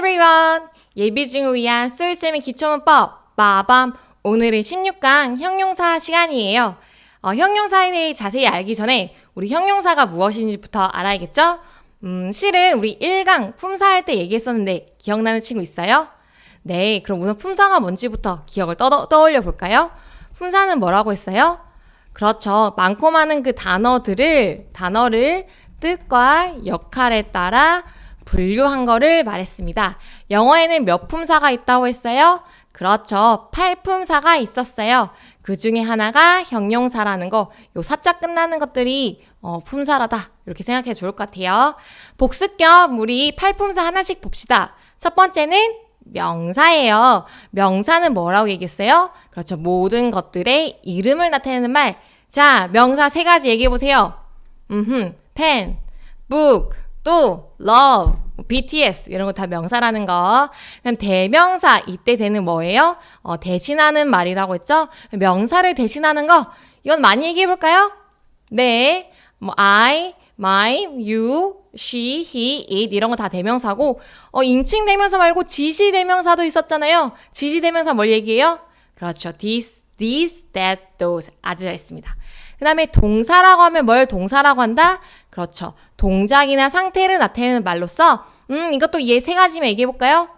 everyone! 예비 중을 위한 쏠쌤의 기초문법 마밤 오늘은 16강 형용사 시간이에요. 어, 형용사에 대해 자세히 알기 전에 우리 형용사가 무엇인지부터 알아야겠죠? 음, 실은 우리 1강 품사할 때 얘기했었는데 기억나는 친구 있어요? 네, 그럼 우선 품사가 뭔지부터 기억을 떠, 떠올려 볼까요? 품사는 뭐라고 했어요? 그렇죠. 많고 많은 그 단어들을, 단어를 뜻과 역할에 따라 분류한 거를 말했습니다. 영어에는 몇 품사가 있다고 했어요? 그렇죠. 팔품사가 있었어요. 그 중에 하나가 형용사라는 거, 요 사자 끝나는 것들이 어, 품사라다. 이렇게 생각해 좋을 것 같아요. 복습 겸 우리 팔품사 하나씩 봅시다. 첫 번째는 명사예요. 명사는 뭐라고 얘기했어요? 그렇죠. 모든 것들의 이름을 나타내는 말. 자, 명사 세 가지 얘기해 보세요. 음흠, pen, book, 또 love, 뭐 BTS 이런 거 다 명사라는 거. 그다음 대명사 이때 되는 뭐예요? 어, 대신하는 말이라고 했죠. 명사를 대신하는 거 이건 많이 얘기해 볼까요? 네, 뭐 I, my, you, she, he, it 이런 거 다 대명사고 어, 인칭 대명사 말고 지시 대명사도 있었잖아요. 지시 대명사 뭘 얘기해요? 그렇죠. this, these, that, those 아주 잘했습니다. 그 다음에 동사라고 하면 뭘 동사라고 한다? 그렇죠. 동작이나 상태를 나타내는 말로써 음 이것도 얘 세 가지만 얘기해 볼까요?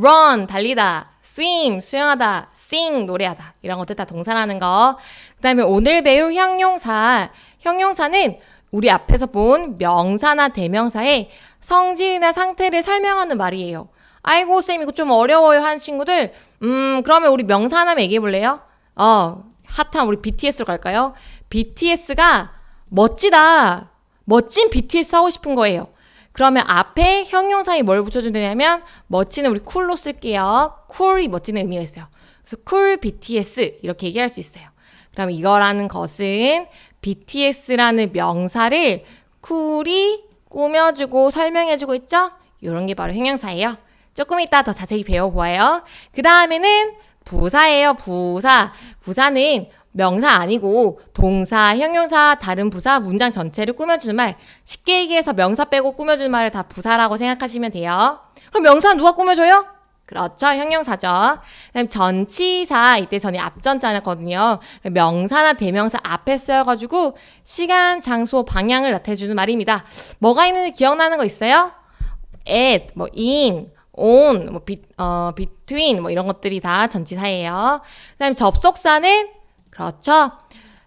run 달리다, swim 수영하다, sing 노래하다 이런 것들 다 동사라는 거. 그 다음에 오늘 배울 형용사 형용사는 우리 앞에서 본 명사나 대명사의 성질이나 상태를 설명하는 말이에요. 아이고 쌤 이거 좀 어려워요 한 친구들 음 그러면 우리 명사 하나만 얘기해 볼래요? 어 핫한 우리 BTS로 갈까요? BTS가 멋지다 멋진 BTS 하고 싶은 거예요. 그러면 앞에 형용사에 뭘 붙여주면 되냐면 멋지는 우리 쿨로 쓸게요. 쿨이 멋지는 의미가 있어요. 그래서 쿨 BTS 이렇게 얘기할 수 있어요. 그럼 이거라는 것은 BTS라는 명사를 쿨이 꾸며주고 설명해주고 있죠? 이런 게 바로 형용사예요. 조금 이따 더 자세히 배워보아요. 그 다음에는 부사예요. 부사. 부사는 명사 아니고 동사, 형용사, 다른 부사, 문장 전체를 꾸며주는 말. 쉽게 얘기해서 명사 빼고 꾸며주는 말을 다 부사라고 생각하시면 돼요. 그럼 명사는 누가 꾸며줘요? 그렇죠. 형용사죠. 그다음 전치사 이때 전에 앞전자였거든요. 명사나 대명사 앞에 쓰여가지고 시간, 장소, 방향을 나타내주는 말입니다. 뭐가 있는지 기억나는 거 있어요? at, 뭐 in, on, 뭐 be, 어, between 뭐 이런 것들이 다 전치사예요. 그다음 접속사는 그렇죠.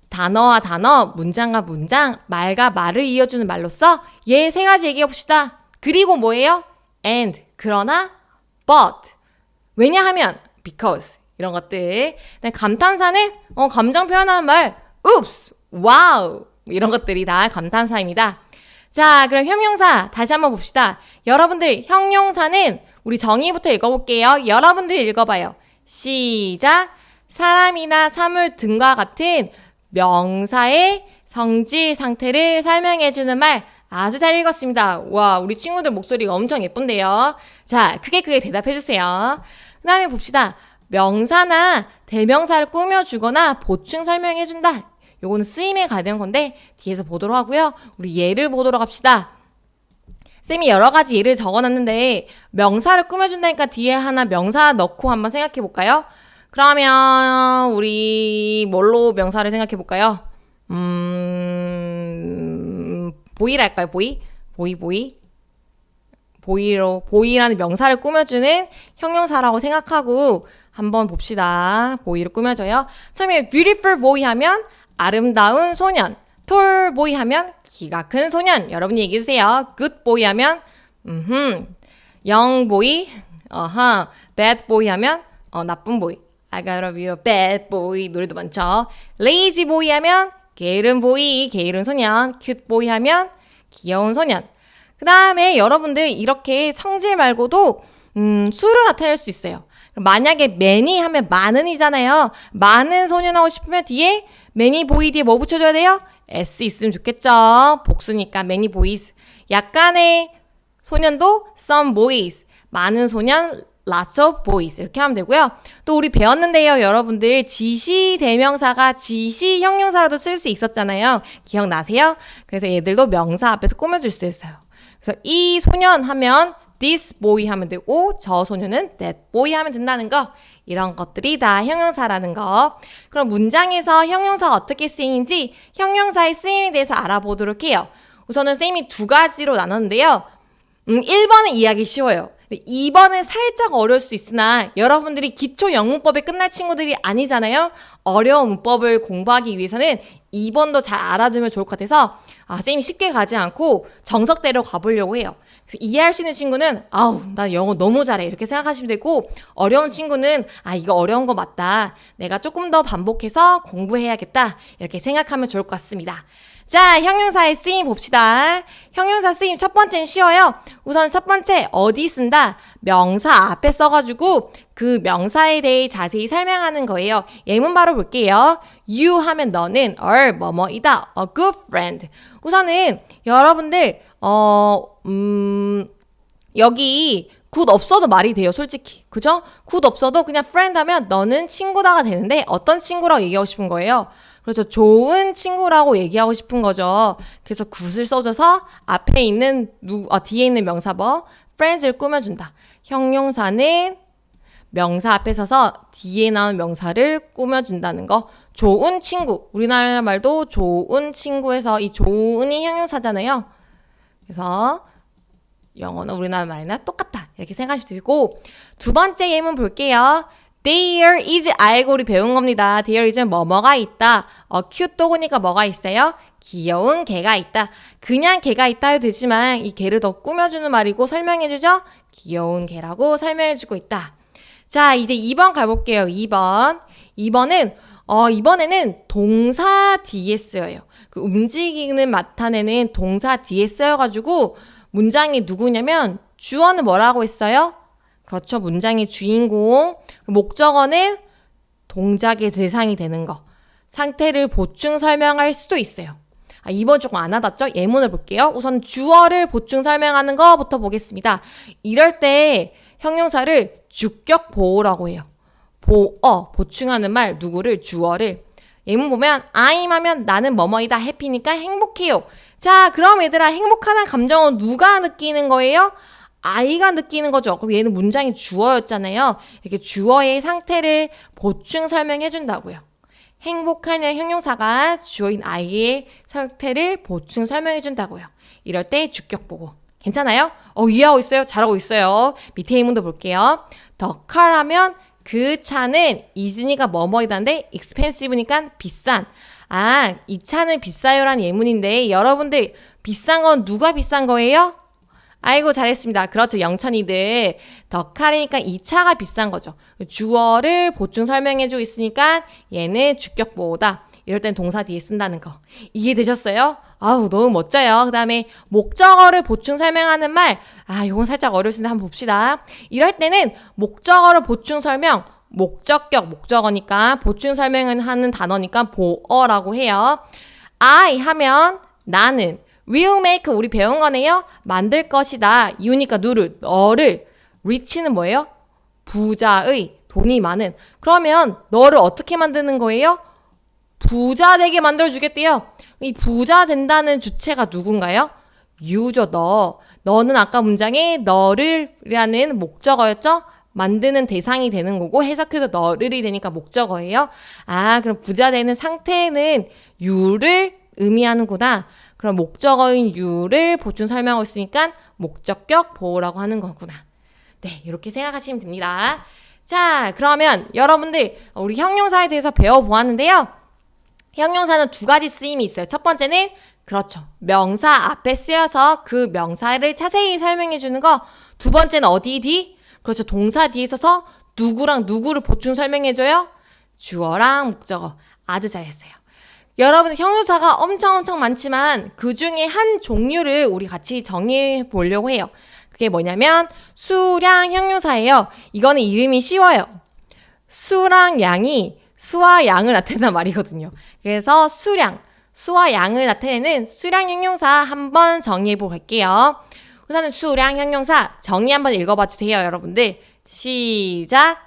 단어와 단어, 문장과 문장, 말과 말을 이어주는 말로써 얘 세 가지 얘기해 봅시다. 그리고 뭐예요? and 그러나 but 왜냐하면 because 이런 것들. 감탄사는 어, 감정 표현하는 말 oops, wow 이런 것들이 다 감탄사입니다. 자, 그럼 형용사 다시 한번 봅시다. 여러분들 형용사는 우리 정의부터 읽어볼게요. 여러분들 읽어봐요. 시작. 사람이나 사물 등과 같은 명사의 성질 상태를 설명해주는 말 아주 잘 읽었습니다. 와, 우리 친구들 목소리가 엄청 예쁜데요. 자, 크게 크게 대답해주세요. 그 다음에 봅시다. 명사나 대명사를 꾸며주거나 보충 설명해준다. 요거는 쓰임에 가는 건데 뒤에서 보도록 하고요. 우리 예를 보도록 합시다. 쌤이 여러 가지 예를 적어놨는데 명사를 꾸며준다니까 뒤에 하나 명사 넣고 한번 생각해 볼까요? 그러면 우리 뭘로 명사를 생각해 볼까요? 음, 보이랄까요? 보이? 보이 보이? 보이로 보이라는 명사를 꾸며주는 형용사라고 생각하고 한번 봅시다. 보이를 꾸며줘요. 처음에 beautiful boy 하면 아름다운 소년, boy 하면 키가 큰 소년. 여러분이 얘기해 주세요. boy 하면 boy, 어하, bad boy 하면 어 나쁜 보이. I be a bad boy 노래도 많죠. lazy boy 하면 게으른 보이, 게으른 소년. cute boy 하면 귀여운 소년. 그 다음에 여러분들 이렇게 성질 말고도 음, 수를 나타낼 수 있어요. 만약에 many 하면 많은이잖아요. 많은 소년 하고 싶으면 뒤에 many boy 뒤에 뭐 붙여줘야 돼요? S 있으면 좋겠죠. 복수니까 many boys. 약간의 소년도 some boys. 많은 소년 lots of boys 이렇게 하면 되고요. 또 우리 배웠는데요, 여러분들 지시 대명사가 지시 형용사로도 쓸 수 있었잖아요. 기억나세요? 그래서 얘들도 명사 앞에서 꾸며줄 수 있어요. 그래서 이 소년 하면 this boy 하면 되고 저 소녀는 that boy 하면 된다는 거 이런 것들이 다 형용사라는 거. 그럼 문장에서 형용사가 어떻게 쓰이는지 형용사의 쓰임에 대해서 알아보도록 해요. 우선은 쌤이 두 가지로 나눴는데요. 음, 1번은 이해하기 쉬워요 2번은 살짝 어려울 수 있으나 여러분들이 기초 영문법에 끝날 친구들이 아니잖아요. 어려운 문법을 공부하기 위해서는 2번도 잘 알아두면 좋을 것 같아서 아, 쌤이 쉽게 가지 않고 정석대로 가보려고 해요. 이해할 수 있는 친구는 아우 나 영어 너무 잘해 이렇게 생각하시면 되고 어려운 친구는 아 이거 어려운 거 맞다. 내가 조금 더 반복해서 공부해야겠다 이렇게 생각하면 좋을 것 같습니다. 자, 형용사의 쓰임 봅시다. 형용사 쓰임 첫 번째는 쉬워요. 우선 첫 번째, 어디 쓴다? 명사 앞에 써가지고 그 명사에 대해 자세히 설명하는 거예요. 예문 바로 볼게요. You 하면 너는 are 뭐뭐이다. A good friend. 우선은 여러분들, 어, 음, 여기 굿 없어도 말이 돼요, 솔직히. 그죠? 굿 없어도 그냥 friend 하면 너는 친구다가 되는데 어떤 친구라고 얘기하고 싶은 거예요? 그래서 좋은 친구라고 얘기하고 싶은 거죠. 그래서 굿을 써줘서 앞에 있는 누, 아, 뒤에 있는 명사버 friends를 꾸며준다. 형용사는 명사 앞에 서서 뒤에 나온 명사를 꾸며준다는 거. 좋은 친구. 우리나라 말도 좋은 친구에서 이 좋은이 형용사잖아요. 그래서 영어는 우리나라 말이나 똑같다. 이렇게 생각하시면 되고 두 번째 예문 볼게요. There is 알고 우리 배운 겁니다. There is 뭐뭐가 있다. 어, cute 보니까 뭐가 있어요? 귀여운 개가 있다. 그냥 개가 있다 해도 되지만 이 개를 더 꾸며주는 말이고 설명해주죠? 귀여운 개라고 설명해주고 있다. 자, 이제 2번 가볼게요. 2번. 2번은, 어, 이번에는 동사 뒤에 쓰여요. 그 움직이는 나타내는 동사 뒤에 쓰여가지고 문장이 누구냐면 주어는 뭐라고 했어요? 그렇죠. 문장의 주인공. 목적어는 동작의 대상이 되는 거. 상태를 보충 설명할 수도 있어요. 아, 이번 조금 안 와닿죠? 예문을 볼게요. 우선 주어를 보충 설명하는 거부터 보겠습니다. 이럴 때 형용사를 주격 보호라고 해요. 보어, 보충하는 말, 누구를, 주어를. 예문 보면 I'm 하면 나는 뭐뭐이다 해피니까 행복해요. 자, 그럼 얘들아 행복하다는 감정은 누가 느끼는 거예요? 아이가 느끼는 거죠. 그럼 얘는 문장이 주어였잖아요. 이렇게 주어의 상태를 보충 설명해 준다고요. 행복한 형용사가 주어인 아이의 상태를 보충 설명해 준다고요. 이럴 때 주격 보고. 괜찮아요? 어, 이해하고 있어요? 잘하고 있어요. 밑에 예문도 볼게요. 더 car 하면 그 차는 이즈니가 뭐뭐이다인데 expensive니까 비싼. 아, 이 차는 비싸요라는 예문인데 여러분들 비싼 건 누가 비싼 거예요? 아이고 잘했습니다. 그렇죠. 영찬이들. 덕칼이니까 이 차가 비싼 거죠. 주어를 보충 설명해주고 있으니까 얘는 주격보호다. 이럴 땐 동사 뒤에 쓴다는 거. 이해되셨어요? 아우 너무 멋져요. 그 다음에 목적어를 보충 설명하는 말. 아 이건 살짝 어려우신데 한번 봅시다. 이럴 때는 목적어를 보충 설명. 목적격 목적어니까 보충 설명하는 단어니까 보어라고 해요. I 하면 나는 will make 우리 배운 거네요. 만들 것이다. you니까 누를 너를 reach는 뭐예요? 부자의 돈이 많은. 그러면 너를 어떻게 만드는 거예요? 부자 되게 만들어 주겠대요. 이 부자 된다는 주체가 누군가요? you죠, 너. 너는 아까 문장에 너를이라는 목적어였죠? 만드는 대상이 되는 거고 해석해도 너를이 되니까 목적어예요. 아, 그럼 부자 되는 상태는 you를 의미하는구나. 그럼 목적어인 you를 보충 설명하고 있으니까 목적격 보호라고 하는 거구나. 네, 이렇게 생각하시면 됩니다. 자, 그러면 여러분들 우리 형용사에 대해서 배워보았는데요. 형용사는 두 가지 쓰임이 있어요. 첫 번째는 그렇죠. 명사 앞에 쓰여서 그 명사를 자세히 설명해 주는 거. 두 번째는 어디 뒤? 그렇죠. 동사 뒤에 있어서 누구랑 누구를 보충 설명해 줘요? 주어랑 목적어. 아주 잘했어요. 여러분 형용사가 엄청 엄청 많지만 그 중에 한 종류를 우리 같이 정해 보려고 해요. 그게 뭐냐면 수량 형용사예요. 이거는 이름이 쉬워요. 수랑 양이 수와 양을 나타내는 말이거든요. 그래서 수량, 수와 양을 나타내는 수량 형용사 한번 정의해 볼게요. 우선은 수량 형용사 정의 한번 읽어봐 주세요, 여러분들. 시작.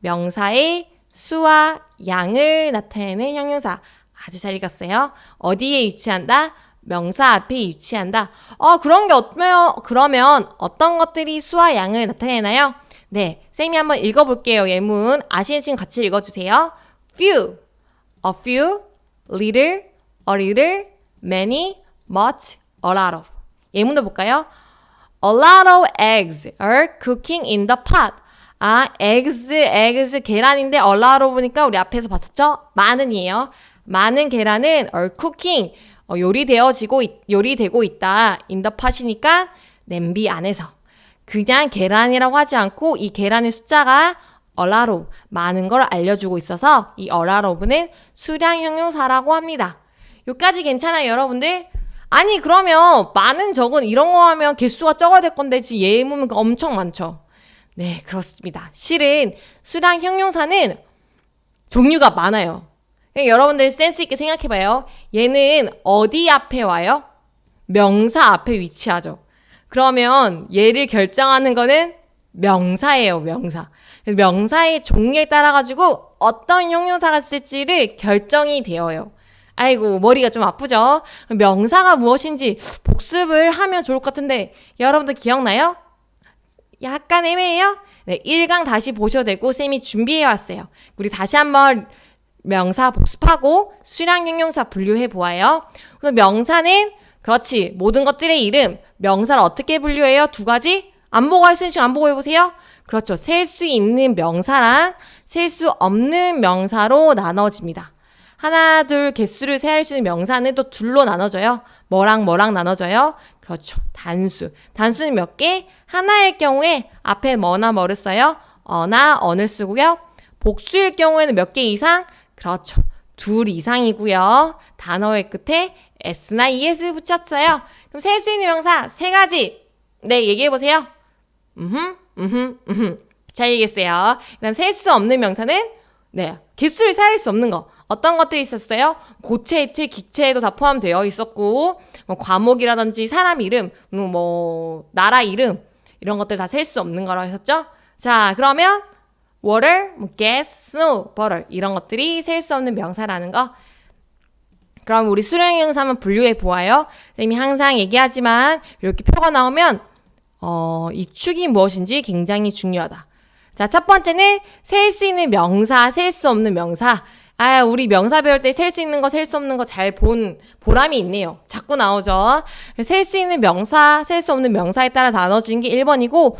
명사의 수와 양을 나타내는 형용사. 아주 잘 읽었어요. 어디에 위치한다? 명사 앞에 위치한다. 어, 그런 게 어쩌면, 그러면 어떤 것들이 수와 양을 나타내나요? 네, 쌤이 한번 읽어볼게요. 예문. 아시는 친구 같이 읽어주세요. few, a few, little, a little, many, much, a lot of. 예문도 볼까요? A lot of eggs are cooking in the pot. 아, eggs, eggs, 계란인데 a lot of 보니까 우리 앞에서 봤었죠? 많은이에요. 많은 계란은 are cooking, 어, 요리되어지고, 있- 요리되고 있다. pot이니까 냄비 안에서. 그냥 계란이라고 하지 않고 이 계란의 숫자가 of, 많은 걸 알려주고 있어서 이 of는 수량 형용사라고 합니다. 요까지 괜찮아요, 여러분들? 아니, 그러면 많은 적은 이런 거 하면 개수가 적어야 될 건데 지금 예문은 엄청 많죠. 네, 그렇습니다. 실은 수량 형용사는 종류가 많아요. 그냥 여러분들 센스 있게 생각해봐요. 얘는 어디 앞에 와요? 명사 앞에 위치하죠. 그러면 얘를 결정하는 거는 명사예요, 명사. 명사의 종류에 따라 가지고 어떤 형용사가 쓸지를 결정이 되어요. 아이고, 머리가 좀 아프죠? 명사가 무엇인지 복습을 하면 좋을 것 같은데, 여러분들 기억나요? 약간 애매해요? 네, 1강 다시 보셔도 되고, 쌤이 준비해 왔어요. 우리 다시 한번 명사 복습하고, 수량 형용사 분류해 보아요. 그래서 명사는, 그렇지, 모든 것들의 이름, 명사를 어떻게 분류해요? 두 가지? 안 보고 할 수 있는 안 보고 해보세요. 그렇죠. 셀 수 있는 명사랑 셀 수 없는 명사로 나눠집니다. 하나, 둘 개수를 세할 수 있는 명사는 또 둘로 나눠져요. 뭐랑 뭐랑 나눠져요? 그렇죠. 단수. 단수는 몇 개? 하나일 경우에 앞에 뭐나 뭐를 써요? 어나 어를 쓰고요. 복수일 경우에는 몇 개 이상? 그렇죠. 둘 이상이고요. 단어의 끝에 s나 es 붙였어요. 그럼 셀 수 있는 명사 세 가지. 네, 얘기해 보세요. 음흠, 음흠, 음흠. 잘 얘기했어요. 그 다음 셀 수 없는 명사는 네, 개수를 세할 수 없는 거. 어떤 것들이 있었어요? 고체, 액체, 기체에도 다 포함되어 있었고, 뭐 과목이라든지 사람 이름, 음, 뭐 나라 이름 이런 것들 다 셀 수 없는 거라고 했었죠? 자, 그러면 water, 뭐 gas, snow, butter 이런 것들이 셀 수 없는 명사라는 거. 그럼 우리 수량 형사 한번 분류해 보아요. 쌤이 항상 얘기하지만 이렇게 표가 나오면 어, 이 축이 무엇인지 굉장히 중요하다. 자, 첫 번째는 셀 수 있는 명사, 셀 수 없는 명사. 아, 우리 명사 배울 때 셀 수 있는 거, 셀 수 없는 거 잘 본 보람이 있네요. 자꾸 나오죠. 셀 수 있는 명사, 셀 수 없는 명사에 따라 나눠진 게 1번이고,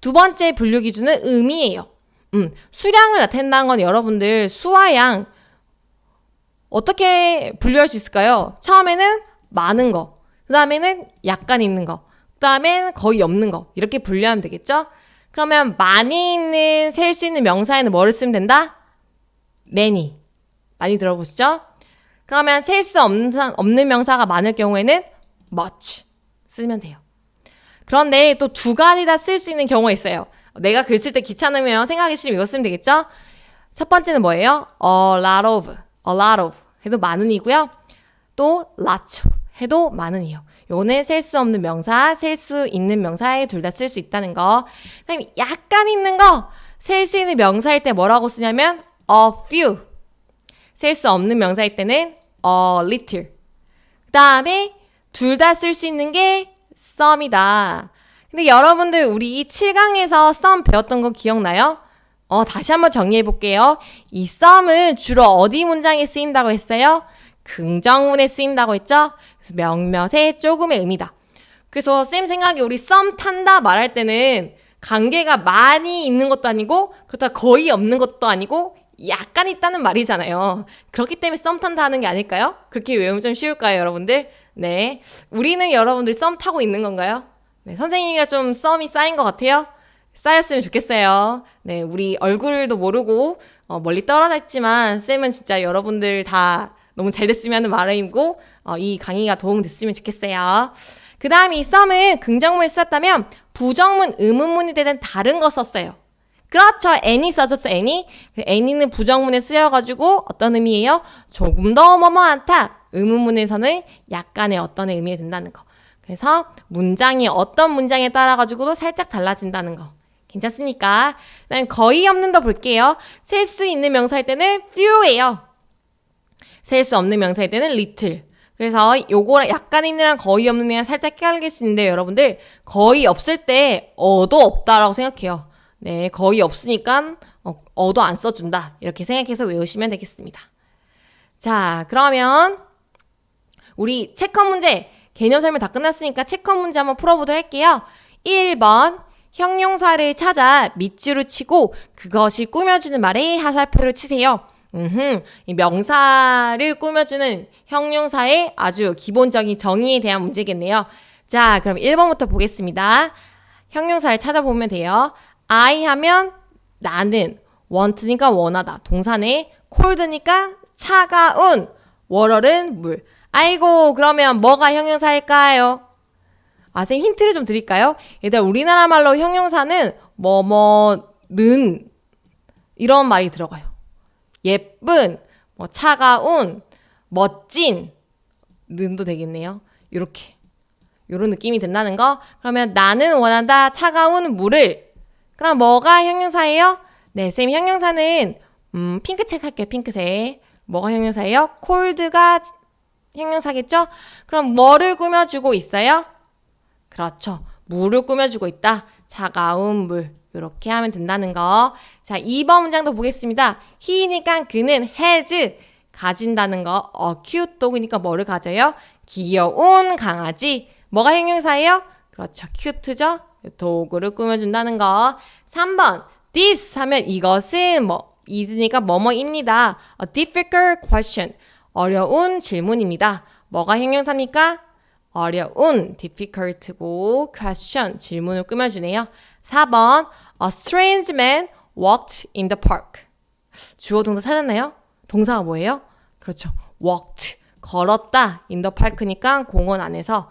두 번째 분류 기준은 의미예요. 음, 수량을 나타낸다는 건 여러분들 수와 양, 어떻게 분류할 수 있을까요? 처음에는 많은 거, 그 다음에는 약간 있는 거, 그 다음엔 거의 없는 거, 이렇게 분류하면 되겠죠? 그러면 많이 있는, 셀 수 있는 명사에는 뭐를 쓰면 된다? many. 많이 들어보시죠? 그러면 셀 수 없는, 사- 없는 명사가 많을 경우에는 much 쓰면 돼요. 그런데 또 두 가지 다 쓸 수 있는 경우가 있어요. 내가 글 쓸 때 귀찮으면 생각하기 싫으면 이거 쓰면 되겠죠? 첫 번째는 뭐예요? a lot of, a lot of 해도 많은이고요. 또 lots 해도 많은이요. 요거는 셀 수 없는 명사, 셀 수 있는 명사에 둘 다 쓸 수 있다는 거. 그다음에 약간 있는 거, 셀 수 있는 명사일 때 뭐라고 쓰냐면 a few. 셀 수 없는 명사일 때는 a little. 그다음에 둘 다 쓸 수 있는 게 some이다. 근데 여러분들 우리 이 7강에서 some 배웠던 거 기억나요? 어, 다시 한번 정리해 볼게요. 이 some은 주로 어디 문장에 쓰인다고 했어요? 긍정문에 쓰인다고 했죠? 그래서 몇몇의 조금의 의미다. 그래서 쌤 생각에 우리 썸 탄다 말할 때는 관계가 많이 있는 것도 아니고 그렇다 거의 없는 것도 아니고 약간 있다는 말이잖아요. 그렇기 때문에 썸 탄다 하는 게 아닐까요? 그렇게 외우면 좀 쉬울까요, 여러분들? 네. 우리는 여러분들 썸 타고 있는 건가요? 네, 선생님이가 좀 썸이 쌓인 것 같아요. 쌓였으면 좋겠어요. 네, 우리 얼굴도 모르고 어, 멀리 떨어져 있지만 쌤은 진짜 여러분들 다 너무 잘 됐으면 하는 마음이고 어, 이 강의가 도움됐으면 좋겠어요. 그 다음에 이 썸은 긍정문에 썼다면 부정문, 의문문이 되는 다른 거 썼어요. 그렇죠. any 써줬어. 그 any는 부정문에 쓰여가지고 어떤 의미예요? 조금 더 뭐뭐한다. 의문문에서는 약간의 어떤 의미가 된다는 거. 그래서 문장이 어떤 문장에 따라 가지고도 살짝 달라진다는 거. 괜찮습니까? 그다음 거의 없는 더 볼게요. 셀 수 있는 명사일 때는 few예요. 셀 수 없는 명사일 때는 little. 그래서 요거랑 약간 있는 애랑 거의 없는 애랑 살짝 헷갈릴 수 있는데 여러분들 거의 없을 때 어도 없다라고 생각해요. 네, 거의 없으니까 어, 어도 안 써준다. 이렇게 생각해서 외우시면 되겠습니다. 자, 그러면 우리 체크 문제 개념 설명 다 끝났으니까 체크 문제 한번 풀어보도록 할게요. 1번 형용사를 찾아 밑줄을 치고 그것이 꾸며주는 말에 하살표를 치세요. 음흠, 이 명사를 꾸며주는 형용사의 아주 기본적인 정의에 대한 문제겠네요. 자, 그럼 1번부터 보겠습니다. 형용사를 찾아보면 돼요. I 하면 나는, want니까 원하다. 동사네, cold니까 차가운, 월월은 물. 아이고, 그러면 뭐가 형용사일까요? 아, 쌤 힌트를 좀 드릴까요? 얘들 우리나라 말로 형용사는 뭐뭐는 이런 말이 들어가요. 예쁜, 뭐 차가운, 멋진 는도 되겠네요. 이렇게 요런 느낌이 된다는 거. 그러면 나는 원한다 차가운 물을. 그럼 뭐가 형용사예요? 네, 쌤 형용사는 음, 핑크색 할게요. 핑크색. 뭐가 형용사예요? 콜드가 형용사겠죠? 그럼 뭐를 꾸며주고 있어요? 그렇죠. 물을 꾸며주고 있다. 차가운 물. 이렇게 하면 된다는 거. 자, 2번 문장도 보겠습니다. he니까 그는 has 가진다는 거. acute dog니까 뭐를 가져요? 귀여운 강아지. 뭐가 형용사예요? 그렇죠. cute죠? 도구를 꾸며준다는 거. 3번 this 하면 이것은 뭐 is니까 뭐뭐입니다. a difficult question. 어려운 질문입니다. 뭐가 형용사입니까? 어려운 difficult고 question 질문을 꾸며주네요. 4번 A strange man walked in the park. 주어 동사 찾았나요? 동사가 뭐예요? 그렇죠. walked 걸었다 in the park니까 공원 안에서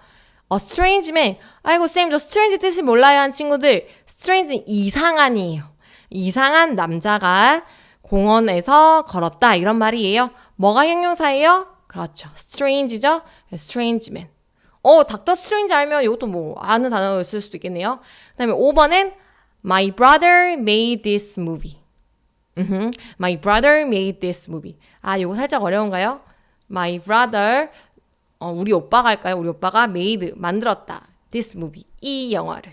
A strange man 아이고 쌤 저 strange 뜻을 몰라요 한 친구들 strange는 이상한이에요. 이상한 남자가 공원에서 걸었다 이런 말이에요. 뭐가 형용사예요? 그렇죠. strange죠. strange man. 어, 닥터 스트레인지 알면 이것도 뭐 아는 단어였을 수도 있겠네요. 그다음에 5번은 My brother made this movie. 음흠. My brother made this movie. 아, 이거 살짝 어려운가요? My brother 어, 우리 오빠가 할까요? 우리 오빠가 made 만들었다. this movie. 이 영화를.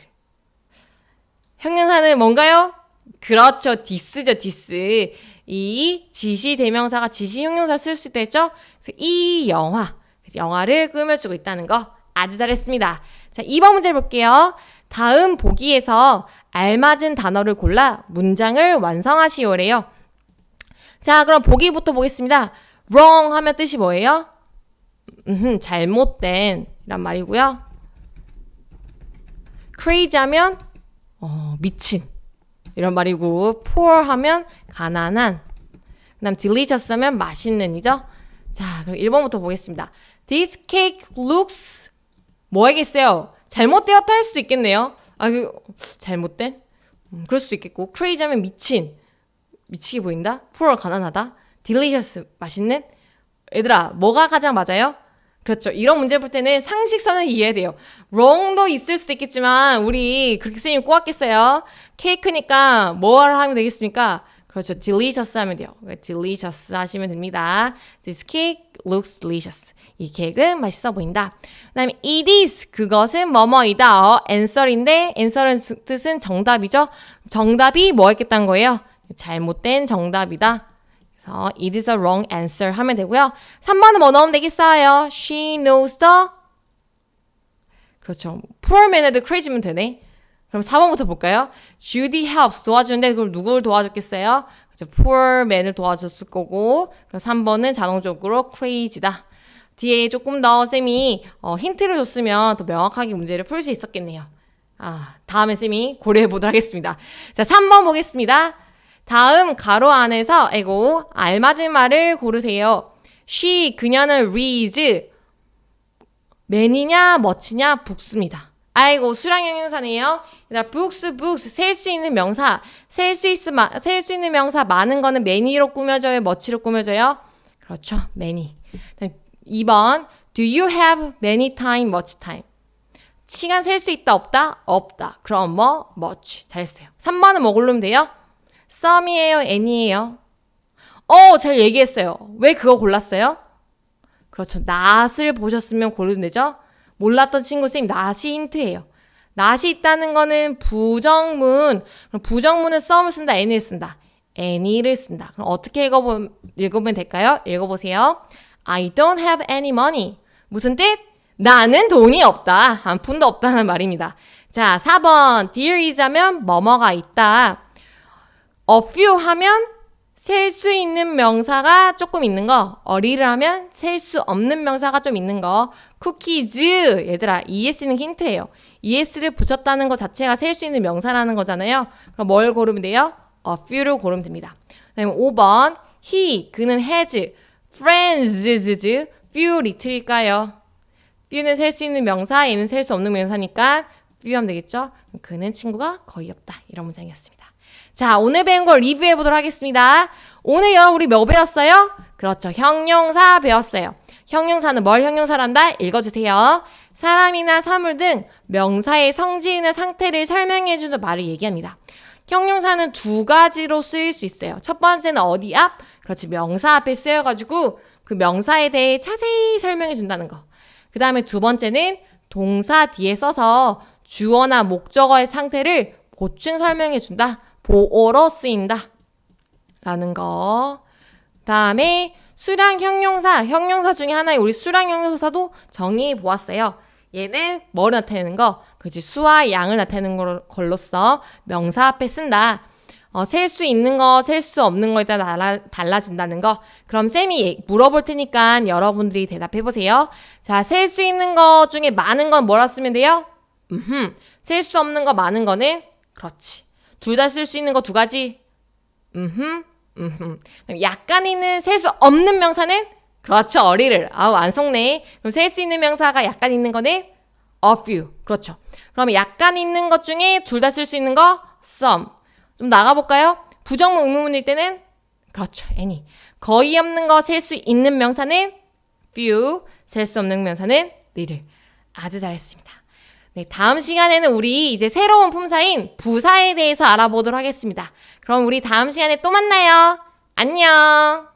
형용사는 뭔가요? 그렇죠. this죠, this. 이 지시 대명사가 지시 형용사 쓸 수 있겠죠? 이 영화, 영화를 꾸며주고 있다는 거 아주 잘했습니다. 자, 2번 문제 볼게요. 다음 보기에서 알맞은 단어를 골라 문장을 완성하시오래요. 자, 그럼 보기부터 보겠습니다. wrong 하면 뜻이 뭐예요? 음, 잘못된 이란 말이고요. crazy 하면 어, 미친 이런 말이고 poor 하면 가난한 그다음 delicious 하면 맛있는이죠. 자, 그럼 1번부터 보겠습니다. This cake looks 뭐하겠어요? 잘못되었다 할 수도 있겠네요. 아, 그, 잘못된? 음, 그럴 수도 있겠고. crazy 하면 미친. 미치게 보인다? poor 가난하다? delicious 맛있는? 얘들아, 뭐가 가장 맞아요? 그렇죠. 이런 문제 볼 때는 상식선을 이해해야 돼요. wrong도 있을 수도 있겠지만, 우리 그렇게 선생님이 꼬았겠어요? 케이크니까 뭘 하면 되겠습니까? 그렇죠. delicious 하면 돼요. delicious 하시면 됩니다. This cake looks delicious. 이 케이크는 맛있어 보인다. 그 다음에 it is 그것은 뭐뭐이다. 어, answer인데 answer은 뜻은 정답이죠. 정답이 뭐였겠다는 거예요? 잘못된 정답이다. 그래서 it is a wrong answer 하면 되고요. 3번은 뭐 넣으면 되겠어요? She knows the 그렇죠. poor man에도 crazy면 되네. 그럼 4번부터 볼까요? Judy helps 도와주는데 그걸 누구를 도와줬겠어요? 그렇죠. poor man을 도와줬을 거고 그럼 3번은 자동적으로 crazy다. 뒤에 조금 더 쌤이 어, 힌트를 줬으면 더 명확하게 문제를 풀 수 있었겠네요. 아, 다음에 쌤이 고려해 보도록 하겠습니다. 자, 3번 보겠습니다. 다음 가로 안에서 아이고 알맞은 말을 고르세요. she 그녀는 reads 맨이냐 멋지냐 북수입니다. 아이고 수량 형용사네요. 얘들아 books books 셀 수 있는 명사 셀 수 있는 셀수 있는 명사 많은 거는 many로 꾸며져요. 멋지로 꾸며져요. 그렇죠. many. 2번 do you have many time much time? 시간 셀 수 있다 없다? 없다. 그럼 뭐 much 잘했어요. 3번은 뭐 고르면 돼요? some이에요, any이에요? 어, 잘 얘기했어요. 왜 그거 골랐어요? 그렇죠. not을 보셨으면 고르면 되죠? 몰랐던 친구 쌤 not이 힌트예요. not이 있다는 거는 부정문. 부정문은 some을 쓴다, any를 쓴다. any를 쓴다. 그럼 어떻게 읽어보, 읽으면 될까요? 읽어보세요. I don't have any money. 무슨 뜻? 나는 돈이 없다. 한 푼도 없다는 말입니다. 자, 4번. There is 하면 뭐뭐가 있다. A few 하면 셀 수 있는 명사가 조금 있는 거. 어리를 하면 셀 수 없는 명사가 좀 있는 거. 쿠키즈. 얘들아, ES는 힌트예요. ES를 붙였다는 것 자체가 셀 수 있는 명사라는 거잖아요. 그럼 뭘 고르면 돼요? A few를 고르면 됩니다. 그다음에 5번. He, 그는 has friends, few little일까요? few는 셀 수 있는 명사, 얘는 셀 수 없는 명사니까 few 하면 되겠죠? 그는 친구가 거의 없다. 이런 문장이었습니다. 자, 오늘 배운 걸 리뷰해 보도록 하겠습니다. 오늘 여러분 우리 뭐 배웠어요? 그렇죠. 형용사 배웠어요. 형용사는 뭘 형용사란다? 읽어주세요. 사람이나 사물 등 명사의 성질이나 상태를 설명해주는 말을 얘기합니다. 형용사는 두 가지로 쓰일 수 있어요. 첫 번째는 어디 앞? 그렇지. 명사 앞에 쓰여가지고 그 명사에 대해 자세히 설명해 준다는 거. 그 다음에 두 번째는 동사 뒤에 써서 주어나 목적어의 상태를 보충 설명해 준다. 보어로 쓰인다. 라는 거. 다음에 수량 형용사, 형용사 중에 하나의 우리 수량 형용사도 정의해 보았어요. 얘는 뭐를 나타내는 거? 그지 수와 양을 나타내는 걸- 걸로써 명사 앞에 쓴다. 어, 셀 수 있는 거, 셀 수 없는 거에 따라 달라, 달라진다는 거. 그럼 쌤이 예- 물어볼 테니까 여러분들이 대답해 보세요. 자, 셀 수 있는 거 중에 많은 건 뭐라 쓰면 돼요? 음흠. 셀수 없는 거 많은 거는 그렇지. 둘 다 쓸 수 있는 거 두 가지. 음흠. 음흠. 그럼 약간 있는 셀 수 없는 명사는 그렇죠. 어리를. 아우 안 속네. 그럼 셀 수 있는 명사가 약간 있는 거는 a few. 그렇죠. 그러면 약간 있는 것 중에 둘 다 쓸 수 있는 거 some. 좀 나가 볼까요? 부정문 의문문일 때는 그렇죠. any. 거의 없는 거 셀 수 있는 명사는 few. 셀 수 없는 명사는 little. 아주 잘했습니다. 네, 다음 시간에는 우리 이제 새로운 품사인 부사에 대해서 알아보도록 하겠습니다. 그럼 우리 다음 시간에 또 만나요. 안녕!